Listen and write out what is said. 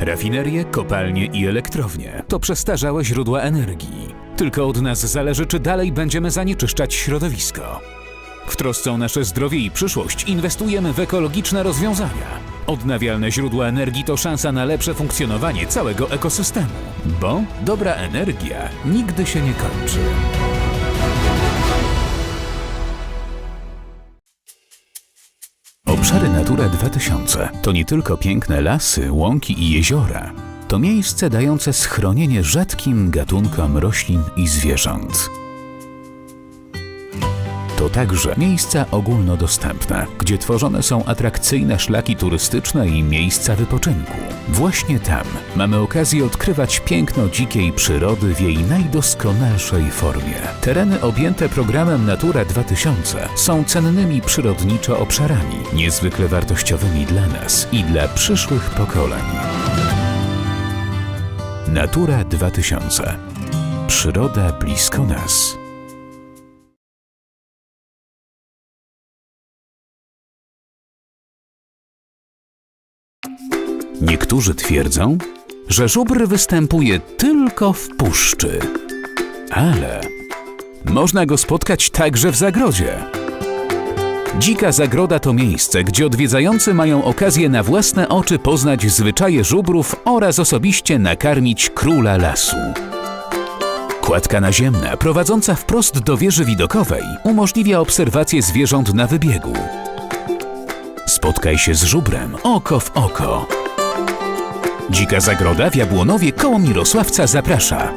Rafinerie, kopalnie i elektrownie to przestarzałe źródła energii. Tylko od nas zależy, czy dalej będziemy zanieczyszczać środowisko. W trosce o nasze zdrowie i przyszłość inwestujemy w ekologiczne rozwiązania. Odnawialne źródła energii to szansa na lepsze funkcjonowanie całego ekosystemu, bo dobra energia nigdy się nie kończy. Obszary Natura 2000 to nie tylko piękne lasy, łąki i jeziora. To miejsce dające schronienie rzadkim gatunkom roślin i zwierząt. To także miejsca ogólnodostępne, gdzie tworzone są atrakcyjne szlaki turystyczne i miejsca wypoczynku. Właśnie tam mamy okazję odkrywać piękno dzikiej przyrody w jej najdoskonalszej formie. Tereny objęte programem Natura 2000 są cennymi przyrodniczo obszarami, niezwykle wartościowymi dla nas i dla przyszłych pokoleń. Natura 2000. Przyroda blisko nas. Niektórzy twierdzą, że żubr występuje tylko w puszczy. Ale można go spotkać także w zagrodzie. Dzika Zagroda to miejsce, gdzie odwiedzający mają okazję na własne oczy poznać zwyczaje żubrów oraz osobiście nakarmić króla lasu. Kładka naziemna, prowadząca wprost do wieży widokowej, umożliwia obserwację zwierząt na wybiegu. Spotkaj się z żubrem oko w oko. Dzika Zagroda w Jabłonowie koło Mirosławca zaprasza.